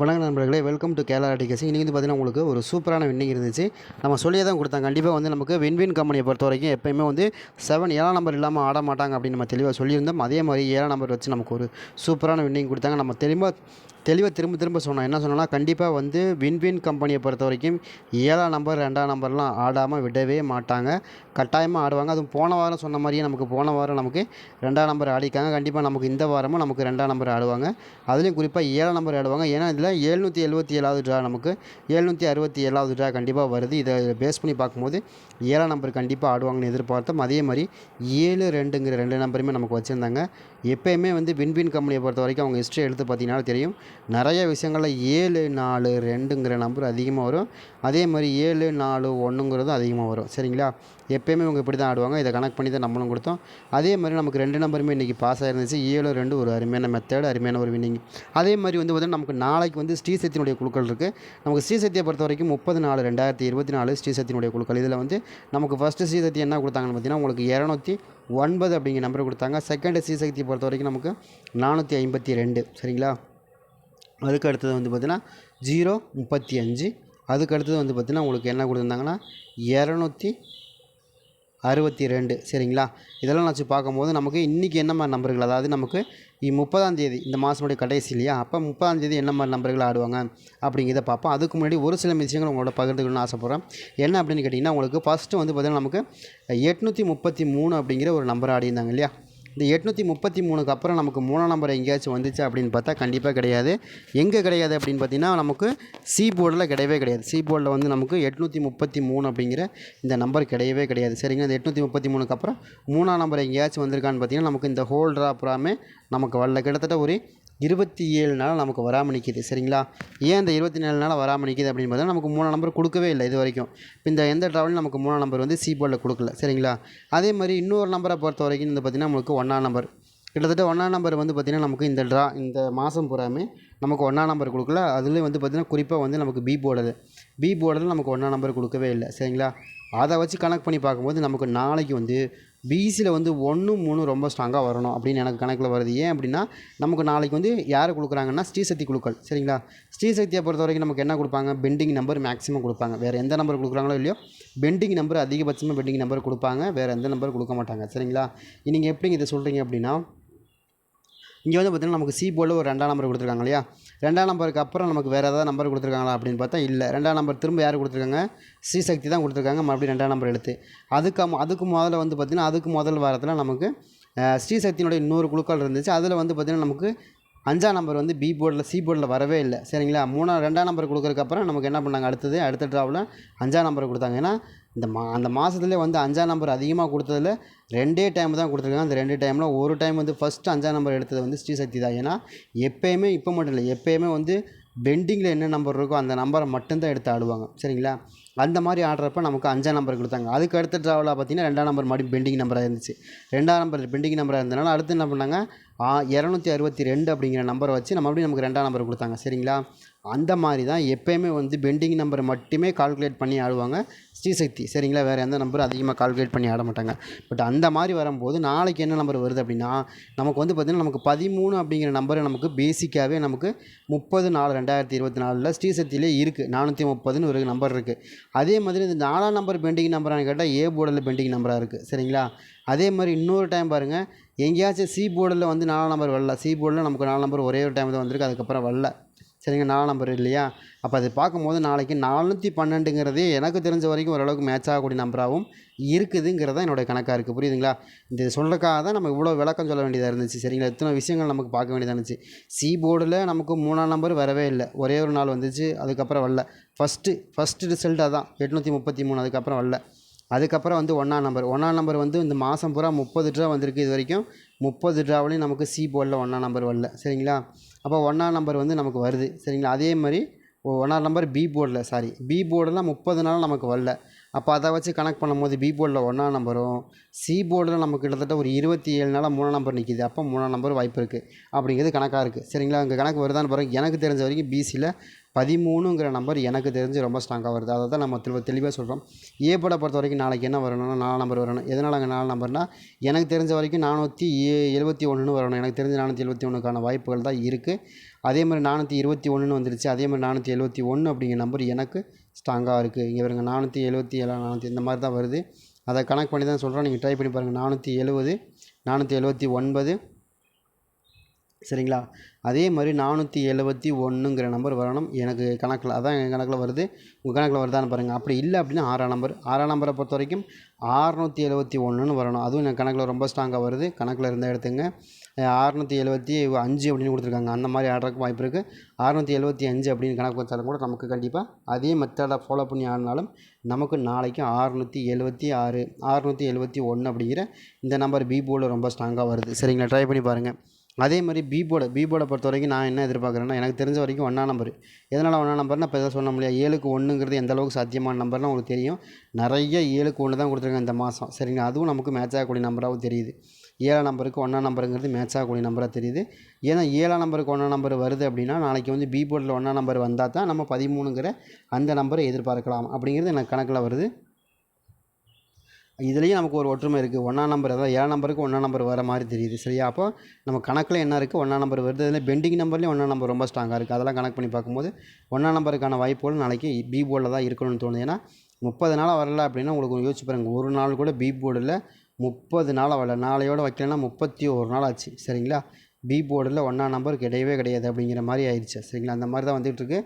வணக்கம் நண்பர்களே welcome to Kerala TKC இன்றைக்கி வந்து பார்த்திங்கன்னா உங்களுக்கு ஒரு சூப்பரான வின்னிங் இருந்துச்சு. நம்ம சொல்லியே தான் கொடுத்தாங்க. கண்டிப்பாக வந்து நமக்கு வின்வின் கம்பெனியை பொறுத்த வரைக்கும் எப்போயுமே வந்து செவன் ஏழாம் நம்பர் இல்லாமல் ஆட மாட்டாங்க அப்படின்னு நம்ம தெளிவாக சொல்லியிருந்தோம். அதே மாதிரி ஏழாம் நம்பர் வச்சு நமக்கு ஒரு சூப்பரான வின்னிங் கொடுத்தாங்க. நம்ம தெளிவாக தெளிவாக திரும்ப திரும்ப சொன்னோம். என்ன சொன்னோன்னா கண்டிப்பாக வந்து வின்வின் கம்பெனியை பொறுத்த வரைக்கும் ஏழாம் நம்பர் ரெண்டாம் நம்பர்லாம் ஆடாமல் விடவே மாட்டாங்க. கட்டாயமாக ஆடுவாங்க. அதுவும் போன வாரம் சொன்ன மாதிரியே நமக்கு போன வாரம் நமக்கு ரெண்டாம் நம்பர் ஆடிக்காங்க கண்டிப்பாக நமக்கு இந்த வாரமும் நமக்கு ரெண்டாம் நம்பர் ஆடுவாங்க. அதுலேயும் குறிப்பாக ஏழாம் நம்பர் ஆடுவாங்க. ஏன்னா இதில் ஏழ்நூற்றி எழுபத்தி ஏழாவது ட்ரா நமக்கு ஏழ்நூற்றி அறுபத்தி ஏழாவது ட்ரா கண்டிப்பாக வருது. இதை பேஸ் பண்ணி பார்க்கும்போது ஏழாம் நம்பர் கண்டிப்பாக ஆடுவாங்கன்னு எதிர்பார்த்தோம். அதே மாதிரி ஏழு ரெண்டுங்கிற ரெண்டு நம்பருமே நமக்கு வச்சுருந்தாங்க. எப்போயுமே வந்து வின்வின் கம்பெனியை பொறுத்த வரைக்கும் அவங்க ஹிஸ்ட்ரி எடுத்து பார்த்தீங்கன்னா தெரியும். நிறைய விஷயங்களில் ஏழு நாலு ரெண்டுங்கிற நம்பர் அதிகமாக வரும். அதே மாதிரி ஏழு நாலு ஒன்றுங்கிறதும் அதிகமாக வரும். சரிங்களா? எப்போயுமே இவங்க இப்படி தான் ஆடுவாங்க. இதை கனெக்ட் பண்ணி தான் நம்மளும் கொடுத்தோம். அதே மாதிரி நமக்கு ரெண்டு நம்பருமே இன்றைக்கி பாஸ் ஆயிருந்துச்சு. ஏழு ரெண்டு ஒரு அருமையான மெத்தேடு அருமையான ஒரு வின்னிங் அதே மாதிரி வந்து பார்த்தீங்கன்னா நமக்கு நாளைக்கு வந்து ஸ்ரீசக்தியினுடைய குழுக்கள் இருக்குது நமக்கு ஸ்ரீசக்தியை பொறுத்த வரைக்கும் முப்பது நாலு ரெண்டாயிரத்தி இருபத்தி நாலு ஸ்ரீசக்தியினுடைய குழுக்கள். இதில் வந்து நமக்கு ஃபஸ்ட்டு ஸ்ரீசக்தி என்ன கொடுத்தாங்கன்னு பார்த்தீங்கன்னா உங்களுக்கு இரநூத்தி ஒன்பது அப்படிங்கிற நம்பர் கொடுத்தாங்க. செகண்ட் ஸ்ரீசக்தியை பொறுத்த வரைக்கும் நமக்கு நானூற்றி ஐம்பத்தி ரெண்டு. சரிங்களா? அதுக்கு அடுத்தது வந்து பார்த்திங்கன்னா ஜீரோ முப்பத்தி அஞ்சு அதுக்கு அடுத்தது வந்து பார்த்திங்கன்னா உங்களுக்கு என்ன கொடுத்துருந்தாங்கன்னா இரநூத்தி அறுபத்தி ரெண்டு சரிங்களா? இதெல்லாம் வச்சு பார்க்கும்போது நமக்கு இன்றைக்கி என்ன மாதிரி நம்பர்கள்? அதாவது நமக்கு முப்பதாம் தேதி இந்த மாதமுடைய கடைசி இல்லையா? அப்போ முப்பதாம் தேதி என்ன மாதிரி நம்பர்கள் ஆடுவாங்க அப்படிங்கிறத பார்ப்போம். அதுக்கு முன்னாடி ஒரு சில விஷயங்கள் உங்களோட பகிர்ந்துக்கணும்னு ஆசைப்பட்றேன். என்ன அப்படின்னு கேட்டிங்கன்னா உங்களுக்கு ஃபஸ்ட்டு வந்து பார்த்திங்கன்னா நமக்கு எட்நூற்றி முப்பத்தி மூணு அப்படிங்கிற ஒரு நம்பர் ஆடியிருந்தாங்க இல்லையா? இந்த எட்நூற்றி முப்பத்தி மூணுக்கு அப்புறம் நமக்கு மூணாம் நம்பர் எங்கேயாச்சும் வந்துச்சு அப்படின்னு பார்த்தா கண்டிப்பாக கிடையாது. எங்கே கிடையாது அப்படின்னு பார்த்தீங்கன்னா நமக்கு சி போர்டில் கிடையவே கிடையாது. சி போர்டில் வந்து நமக்கு எட்நூற்றி முப்பத்தி மூணு அப்படிங்கிற இந்த நம்பர் கிடையவே கிடையாது. சரிங்க இந்த எட்நூற்றி முப்பத்தி மூணுக்கு அப்புறம் மூணாம் நம்பர் எங்கேயாச்சும் வந்திருக்கான்னு பார்த்தீங்கன்னா நமக்கு இந்த ஹோல் அப்புறமே நமக்கு வரல. கிட்டத்தட்ட ஒரு இருபத்தி ஏழு நாள் நமக்கு வராமல் நிற்கிது சரிங்களா? ஏன் இந்த இருபத்தி நாலு நாள் வராமல் நிற்கிது அப்படின்னு பார்த்தா நமக்கு மூணு நம்பர் கொடுக்கவே இல்லை இது வரைக்கும். இப்போ இந்த எந்த ட்ராவலும் நமக்கு மூணாம் நம்பர் வந்து சி போர்டில் கொடுக்கல சரிங்களா? அதே மாதிரி இன்னொரு நம்பரை பொறுத்த வரைக்கும் வந்து பார்த்திங்கன்னா நமக்கு ஒன்றாம் நம்பர். கிட்டத்தட்ட ஒன்றாம் நம்பர் வந்து பார்த்திங்கன்னா நமக்கு இந்த ட்ரா இந்த மாதம் பூராமே நமக்கு ஒன்றாம் நம்பர் கொடுக்கல. அதுலேயும் வந்து பார்த்திங்கன்னா குறிப்பாக வந்து நமக்கு பி போர்டில் பி போர்டில் நமக்கு ஒன்றாம் நம்பர் கொடுக்கவே இல்லை சரிங்களா? அதை வச்சு கணக்கு பண்ணி பார்க்கும்போது நமக்கு நாளைக்கு வந்து பிசியில் வந்து ஒன்று மூணு ரொம்ப ஸ்ட்ராங்காக வரணும் அப்படின்னு எனக்கு கணக்கில் வருது. ஏன் அப்படின்னா நமக்கு நாளைக்கு வந்து யார் கொடுக்குறாங்கன்னா ஸ்ரீசக்தி குழுக்கள். சரிங்களா? ஸ்ரீசக்தியை பொறுத்த வரைக்கும் நமக்கு என்ன கொடுப்பாங்க? பெண்டிங் நம்பர் மேக்ஸிமம் கொடுப்பாங்க. வேறு எந்த நம்பர் கொடுக்குறாங்களோ இல்லையோ பெண்டிங் நம்பர் அதிகபட்சமாக பெண்டிங் நம்பர் கொடுப்பாங்க. வேறு எந்த நம்பர் கொடுக்க மாட்டாங்க. சரிங்களா? நீங்கள் எப்படிங்க இதை சொல்கிறீங்க அப்படின்னா இங்கே வந்து பார்த்திங்கன்னா நமக்கு சி போர்டில் ஒரு ரெண்டாம் நம்பர் கொடுத்துருக்காங்க இல்லையா? ரெண்டாம் நம்பருக்கு அப்புறம் நமக்கு வேறு ஏதாவது நம்பர் கொடுத்துருக்காங்களா அப்படின்னு பார்த்தா இல்லை. ரெண்டாம் நம்பர் திரும்ப யார் கொடுத்துருக்காங்க? ஸ்ரீசக்தி தான் கொடுத்துருக்காங்க. மறுபடியும் ரெண்டாம் நம்பர் எடுத்து அதுக்கு அதுக்கு முதல்ல வந்து பார்த்திங்கன்னா அதுக்கு முதல் வாரத்தில் நமக்கு ஸ்ரீசக்தியினுடைய இன்னொரு குழுக்கள் இருந்துச்சு. அதில் வந்து பார்த்திங்கன்னா நமக்கு அஞ்சாம் நம்பர் வந்து பி போர்டில் சி போர்டில் வரவே இல்லை. சரிங்களா? மூணாம் ரெண்டாம் நம்பர் கொடுக்குறதுக்கப்புறம் நமக்கு என்ன பண்ணாங்க? அடுத்தது அடுத்த ட்ராவில் அஞ்சாம் நம்பர் கொடுத்தாங்க. ஏன்னா இந்த மா அந்த மாதத்துலேயே வந்து அஞ்சாம் நம்பர் அதிகமாக கொடுத்ததுல ரெண்டே டைம் தான் கொடுத்துருக்காங்க. அந்த ரெண்டு டைமில் ஒரு டைம் வந்து ஃபஸ்ட்டு அஞ்சாம் நம்பர் எடுத்தது வந்து ஸ்ரீசக்தி தான். ஏன்னா எப்போயுமே இப்போ மட்டும் இல்லை எப்போயுமே வந்து பெண்டிங்கில் என்ன நம்பர் இருக்கோ அந்த நம்பரை மட்டும்தான் எடுத்து ஆடுவாங்க. சரிங்களா? அந்த மாதிரி ஆடுறப்ப நமக்கு அஞ்சாம் நம்பர் கொடுத்தாங்க. அதுக்கு அடுத்த ட்ராவலாக பார்த்தீங்கன்னா ரெண்டாம் நம்பர் மறுபடியும் பெண்டிங் நம்பராக இருந்துச்சு. ரெண்டாம் நம்பர் பெண்டிங் நம்பராக இருந்தனால அடுத்து என்ன பண்ணாங்க? இரநூத்தி அறுபத்தி ரெண்டு அப்படிங்கிற நம்பரை வச்சு நம்ம அப்படியே நமக்கு ரெண்டாம் நம்பர் கொடுத்தாங்க. சரிங்களா? அந்த மாதிரி தான் எப்போயுமே வந்து பெண்டிங் நம்பர் மட்டுமே கால்குலேட் பண்ணி ஆடுவாங்க ஸ்ரீசக்தி. சரிங்களா? வேறு எந்த நம்பரும் அதிகமாக கால்குலேட் பண்ணி ஆட மாட்டாங்க. பட் அந்த மாதிரி வரும்போது நாளைக்கு என்ன நம்பர் வருது அப்படின்னா நமக்கு வந்து பார்த்திங்கன்னா நமக்கு பதிமூணு அப்படிங்கிற நம்பர் நமக்கு பேசிக்காகவே நமக்கு முப்பது நாலு ரெண்டாயிரத்தி இருபத்தி நாலில் ஸ்ரீசக்தியிலே இருக்குது நானூற்றி முப்பதுன்னு ஒரு நம்பர் இருக்குது அதே மாதிரி இந்த நாலாம் நம்பர் பெண்டிங் நம்பரானு கேட்டால் ஏ போர்டில் பெண்டிங் நம்பராக இருக்குது சரிங்களா? அதே மாதிரி இன்னொரு டைம் பாருங்கள் எங்கேயாச்சும் சி போர்டில் வந்து நாலாம் நம்பர் வரல. சி போர்டில் நமக்கு நாலு நம்பர் ஒரே ஒரு டைம் தான் வந்திருக்கு. அதுக்கப்புறம் வரல. சரிங்க நாலாம் நம்பர் இல்லையா? அப்போ அது பார்க்கும்போது நாளைக்கு நானூற்றி பன்னெண்டுங்கிறதே எனக்கு தெரிஞ்ச வரைக்கும் ஓரளவுக்கு மேட்ச் ஆகக்கூடிய நம்பராகவும் இருக்குதுங்கிறது தான் என்னோடய கணக்காக இருக்குது புரியுதுங்களா? இந்த சொல்கிறக்காக தான் நம்ம இவ்வளோ விளக்கம் சொல்ல வேண்டியதாக இருந்துச்சு. சரிங்களா? இத்தனை விஷயங்கள் நமக்கு பார்க்க வேண்டியதாக இருந்துச்சு. சி போர்டில் நமக்கு மூணாம் நம்பர் வரவே இல்லை. ஒரே ஒரு நாள் வந்துச்சு அதுக்கப்புறம் வரல. ஃபஸ்ட்டு ஃபஸ்ட்டு ரிசல்ட் அதான். எட்நூற்றி முப்பத்தி மூணு அதுக்கப்புறம் வரல. அதுக்கப்புறம் வந்து ஒன்றாம் நம்பர் ஒன்றாம் நம்பர் வந்து இந்த மாதம் பூரா முப்பது ட்ரா வந்திருக்கு இது வரைக்கும். முப்பது ட்ராவிலையும் நமக்கு சி போர்டில் ஒன்றாம் நம்பர் வரல. சரிங்களா? அப்போ ஒன்றாம் நம்பர் வந்து நமக்கு வருது. சரிங்களா? அதே மாதிரி ஒன்றாம் நம்பர் பி போர்டில் சாரி பி போர்டில் முப்பது நாள் நமக்கு வரல. அப்போ அதை வச்சு கனெக்ட் பண்ணும்போது பி போர்டில் ஒன்றாம் நம்பரும் சி போர்டில் நமக்கு கிட்டத்தட்ட ஒரு இருபத்தி ஏழு நாளாக மூணாம் நம்பர் நிற்கிது அப்போ மூணாம் நம்பர் வாய்ப்பு இருக்குது அப்படிங்கிறது கணக்காக இருக்குது சரிங்களா? அங்கே கணக்கு வருதான்னு பிறகு எனக்கு தெரிஞ்ச வரைக்கும் பிசியில் பதிமூணுங்கிற நம்பர் எனக்கு தெரிஞ்சு ரொம்ப ஸ்ட்ராங்காக வருது. அதை தான் நம்ம தெளிவாக தெளிவாக சொல்கிறோம் ஏ போர்டை பொறுத்த வரைக்கும் நாளைக்கு என்ன வரணும்னா நாலு நம்பர் வரணும். எதனால் அங்கே நாலு நம்பர்னா எனக்கு தெரிஞ்ச வரைக்கும் நானூற்றி ஏ எழுபத்தி ஒன்றுன்னு வரணும். எனக்கு தெரிஞ்ச நானூற்றி எழுபத்தி ஒன்றுக்கான வாய்ப்புகள் தான் இருக்குது அதே மாதிரி நானூற்றி இருபத்தி ஒன்றுன்னு வந்துருச்சு. அதே மாதிரி நானூற்றி எழுபத்தி ஒன்று அப்படிங்கிற நம்பர் எனக்கு ஸ்ட்ராங்காக இருக்குது. இங்கே பாருங்க நானூற்றி எழுபத்தி ஏழு நானூற்றி இந்த மாதிரி தான் வருது. அதை கணக்கு பண்ணி தான் சொல்கிறோம் நீங்கள் ட்ரை பண்ணி பாருங்கள் நானூற்றி எழுபது நானூற்றி எழுபத்தி ஒன்பது சரிங்களா? அதே மாதிரி நானூற்றி எழுபத்தி ஒன்றுங்கிற நம்பர் வரணும். எனக்கு கணக்கில் அதான் என் கணக்கில் வருது. உங்கள் கணக்கில் வருதான்னு பாருங்கள் அப்படி இல்லை அப்படின்னா ஆறாம் நம்பர் ஆறாம் நம்பரை பொறுத்த வரைக்கும் ஆறுநூற்றி எழுபத்தி ஒன்றுன்னு வரணும். அதுவும் என் கணக்கில் ரொம்ப ஸ்ட்ராங்காக வருது. கணக்கில் இருந்தால் எடுத்துங்க. ஆறுநூற்றி எழுபத்தி அஞ்சு அப்படின்னு கொடுத்துருக்காங்க. அந்த மாதிரி ஆடுறதுக்கு வாய்ப்பு இருக்குது அறுநூற்றி எழுபத்தி அஞ்சு அப்படின்னு கணக்கு வச்சாலும் கூட நமக்கு கண்டிப்பாக அதே மெத்தடை ஃபாலோ பண்ணி ஆடினாலும் நமக்கு நாளைக்கு ஆறுநூற்றி எழுபத்தி ஆறு ஆறுநூற்றி எழுபத்தி ஒன்று அப்படிங்கிற இந்த நம்பர் பி போர்டில் ரொம்ப ஸ்ட்ராங்காக வருது. சரிங்களா? ட்ரை பண்ணி பாருங்கள் அதே மாதிரி பி போர்டு பி போர்டை பொறுத்த வரைக்கும் நான் என்ன எதிர்பார்க்குறேன்னா எனக்கு தெரிஞ்ச வரைக்கும் ஒன்றா நம்பர். எதனால் ஒன்றா நம்பர்னா இப்போ எதாவது சொன்ன முடியாது. ஏழுக்கு ஒன்றுங்கிறது எந்த அளவுக்கு சாத்தியமான நம்பர்னு உங்களுக்கு தெரியும். நிறைய ஏழுக்கு ஒன்று தான் கொடுத்துருக்காங்க இந்த மாதம் சரிங்களா? அதுவும் நமக்கு மேட்ச் ஆகக்கூடிய நம்பராகவும் தெரியுது. ஏழாம் நம்பருக்கு ஒன்றா நம்பருங்கிறது மேட்ச் ஆகக்கூடிய நம்பராக தெரியுது. ஏன்னா ஏழாம் நம்பருக்கு ஒன்றா நம்பர் வருது அப்படின்னா நாளைக்கு வந்து பி போர்டில் ஒன்றா நம்பர் வந்தால் தான் நம்ம பதிமூணுங்கிற அந்த நம்பரை எதிர்பார்க்கலாம். அப்படிங்கிறது எனக்கு கணக்கில் வருது. இதுலேயும் நமக்கு ஒரு ஒற்றுமை இருக்குது ஒன்றாம் நம்பர் அதாவது ஏழாம் நம்பருக்கு ஒன்றாம் நம்பர் வர மாதிரி தெரியுது. சரியா? அப்போ நம்ம கணக்கில் என்ன இருக்குது ஒன்றாம் நம்பர் வருது. அதில் பெண்டிங் நம்பர்லேயும் ஒன்றாம் நம்பர் ரொம்ப ஸ்ட்ராங்காக இருக்குது அதெல்லாம் கணக்கு பண்ணி பார்க்கும்போது ஒன்றாம் நம்பருக்கான வாய்ப்புகள் நாளைக்கு பி போர்டில் தான் இருக்கணும்னு தோணுது. ஏன்னா முப்பது நாளாக வரல அப்படின்னா உங்களுக்கு யோசிச்சு பாருங்கள் ஒரு நாள் கூட பி போர்டில் முப்பது நாளாக வரல. நாளையோட வைக்கலன்னா முப்பத்தி ஒரு நாள் ஆச்சு. சரிங்களா? பி போர்டில் ஒன்றா நம்பர் கிடையவே கிடையாது அப்படிங்கிற மாதிரி ஆயிடுச்சு. சரிங்களா? அந்த மாதிரி தான் வந்துகிட்ருக்கு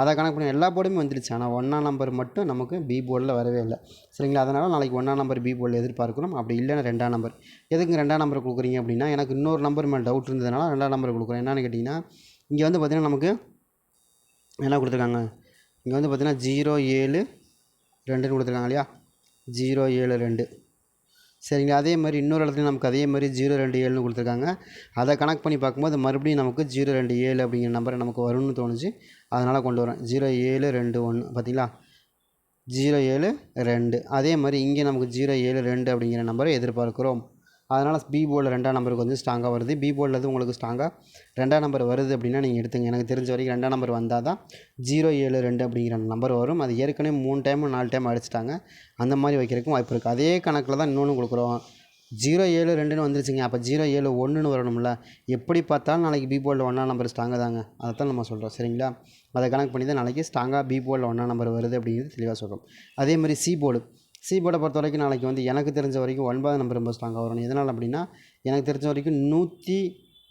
அதை கணக்கு பண்ணி எல்லா போர்டுமே வந்துடுச்சு ஆனால் ஒன்றா நம்பர் மட்டும் நமக்கு பி போர்டில் வரவே இல்லை. சரிங்களா? அதனால் நாளைக்கு ஒன்றா நம்பர் பி போர்டில் எதிர்பார்க்கணும். அப்படி இல்லைன்னா ரெண்டாம் நம்பர் எதுக்கு ரெண்டாம் நம்பர் கொடுக்குறீங்க அப்படின்னா எனக்கு இன்னொரு நம்பர் மேலே டவுட் இருந்ததுனால ரெண்டாம் நம்பர் கொடுக்குறேன். என்னென்னு கேட்டிங்கன்னா இங்கே வந்து பார்த்திங்கன்னா நமக்கு என்ன கொடுத்துருக்காங்க? இங்கே வந்து பார்த்திங்கன்னா ஜீரோ ஏழு ரெண்டுன்னு கொடுத்துருக்காங்க இல்லையா? ஜீரோ ஏழு ரெண்டு. சரிங்களா அதே மாதிரி இன்னொரு இடத்துல நமக்கு அதே மாதிரி ஜீரோ ரெண்டு ஏழுன்னு கொடுத்துருக்காங்க. அதை கனெக்ட் பண்ணி பார்க்கும்போது மறுபடியும் நமக்கு ஜீரோ ரெண்டு ஏழு அப்படிங்கிற நம்பர் நமக்கு வரும்னு தோணுச்சு. அதனால் கொண்டு வரேன். ஜீரோ ஏழு ரெண்டு ஒன்று பார்த்தீங்களா? ஜீரோ ஏழு ரெண்டு. அதே மாதிரி இங்கே நமக்கு ஜீரோ ஏழு ரெண்டு அப்படிங்கிற நம்பரை எதிர்பார்க்குறோம். அதனால் பி போர்டில் ரெண்டாம் நம்பருக்கு வந்து ஸ்ட்ராங்காக வருது. பி போர்டில் உங்களுக்கு ஸ்ட்ராங்காக ரெண்டாம் நம்பர் வருது அப்படின்னா நீங்கள் எடுத்துங்க. எனக்கு தெரிஞ்ச வரைக்கும் ரெண்டாம் நம்பர் வந்தால் தான் ஜீரோ ஏழு ரெண்டு அப்படிங்கிற நம்பர் வரும். அது ஏற்கனவே மூணு டைம் நாலு டைம் அடிச்சிட்டாங்க. அந்த மாதிரி வைக்கிறதுக்கும் வாய்ப்பு இருக்குது அதே கணக்கில் தான் இன்னொன்று கொடுக்குறோம். ஜீரோ ஏழு ரெண்டுன்னு வந்துருச்சுங்க. அப்போ ஜீரோ ஏழு ஒன்றுன்னு வரணும்ல. எப்படி பார்த்தாலும் நாளைக்கு பி போர்டில் ஒன்றா நம்பர் ஸ்ட்ராங்காக தாங்க. அதை தான் நம்ம சொல்கிறோம் சரிங்களா? அதை கணக்கு பண்ணி தான் நாளைக்கு ஸ்ட்ராங்காக பி போர்டில் ஒன்றா நம்பர் வருது அப்படிங்கிறது தெளிவாக சொல்கிறோம் அதே மாதிரி சி போர்டு சி போர்டை பொறுத்த வரைக்கும் நாளைக்கு வந்து எனக்கு தெரிஞ்ச வரைக்கும் ஒன்பது நம்பர் ரொம்ப ஸ்ட்ராங்காக வரணும் எதனால் அப்படின்னா எனக்கு தெரிஞ்ச வரைக்கும் நூற்றி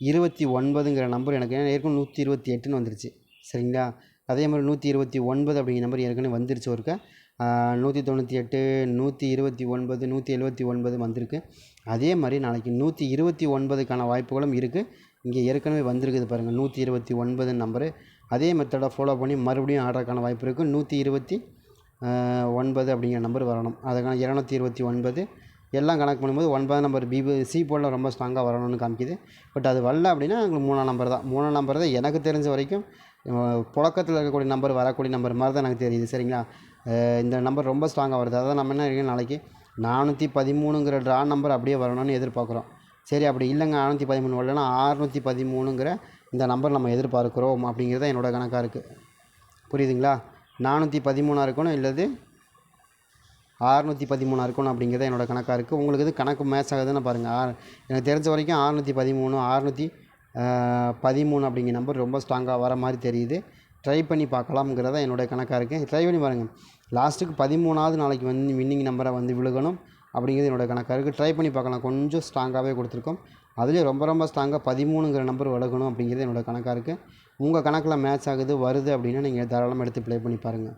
இருபத்தி ஒன்பதுங்கிற நம்பர் எனக்கு ஏன்னா ஏற்கனவே நூற்றி இருபத்தி எட்டுன்னு வந்துருச்சு. சரிங்களா? அதே மாதிரி நூற்றி இருபத்தி ஒன்பது அப்படிங்கிற நம்பர் ஏற்கனவே வந்துருச்சு ஒருக்க. நூற்றி தொண்ணூற்றி எட்டு நூற்றி இருபத்தி ஒன்பது நூற்றி எழுபத்தி ஒன்பது வந்திருக்கு. அதே மாதிரி நாளைக்கு நூற்றி இருபத்தி ஒன்பதுக்கான வாய்ப்புகளும் இருக்குது இங்கே ஏற்கனவே வந்திருக்குது பாருங்கள் நூற்றி இருபத்தி ஒன்பது நம்பரு. அதே மெத்தடை ஃபாலோ பண்ணி மறுபடியும் ஆடுறதுக்கான வாய்ப்பு இருக்குது நூற்றி இருபத்தி ஒன்பது அப்படிங்கிற நம்பர் வரணும். அதுக்கான இரநூத்தி இருபத்தி ஒன்பது எல்லாம் கணக்கு பண்ணும்போது ஒன்பதாம் நம்பர் பி சி போர்டில் ரொம்ப ஸ்ட்ராங்காக வரணும்னு காமிக்குது. பட் அது வரல அப்படின்னா உங்களுக்கு மூணாம் நம்பர் தான். மூணாம் நம்பர் தான் எனக்கு தெரிஞ்ச வரைக்கும் புழக்கத்தில் இருக்கக்கூடிய நம்பர் வரக்கூடிய நம்பர் மாதிரி தான் எனக்கு தெரியுது. சரிங்களா? இந்த நம்பர் ரொம்ப ஸ்ட்ராங்காக வருது. அதான் நம்ம என்ன நாளைக்கு? நானூற்றி பதிமூணுங்கிற ட்ரா நம்பர் அப்படியே வரணும்னு எதிர்பார்க்குறோம். சரி அப்படி இல்லைங்க. நானூற்றி பதிமூணு வரலன்னா ஆறுநூற்றி பதிமூணுங்கிற இந்த நம்பர் நம்ம எதிர்பார்க்குறோம் அப்படிங்கிறது என்னோடய கணக்காக இருக்குது புரியுதுங்களா? நானூற்றி பதிமூணாக இருக்கணும் இல்லது ஆறுநூற்றி பதிமூணாக இருக்கணும் அப்படிங்கிறது என்னோடய கணக்காக இருக்குது உங்களுக்கு இது கணக்கு மேட்ச் ஆகுதுன்னு பாருங்கள் எனக்கு தெரிஞ்ச வரைக்கும் ஆறுநூற்றி பதிமூணு ஆறுநூற்றி பதிமூணு அப்படிங்கிற நம்பர் ரொம்ப ஸ்ட்ராங்காக வர மாதிரி தெரியுது. ட்ரை பண்ணி பார்க்கலாம்ங்கிறத என்னோடய கணக்காக இருக்குது ட்ரை பண்ணி பாருங்கள் லாஸ்ட்டுக்கு பதிமூணாவது நாளைக்கு வந்து வின்னிங் நம்பரை வந்து விழுகணும் அப்படிங்கிறது என்னோடய கணக்காக இருக்குது ட்ரை பண்ணி பார்க்கலாம். கொஞ்சம் ஸ்ட்ராங்காகவே கொடுத்துருக்கோம். அதுலேயும் ரொம்ப ரொம்ப ஸ்ட்ராங்காக பதிமூணுங்கிற நம்பர் விலகணும் அப்படிங்கிறது என்னோடய கணக்காக இருக்குது உங்கள் கணக்கில் மேட்ச் ஆகுது வருது அப்படின்னா நீங்கள் தாராளமாக எடுத்து ப்ளே பண்ணி பாருங்கள்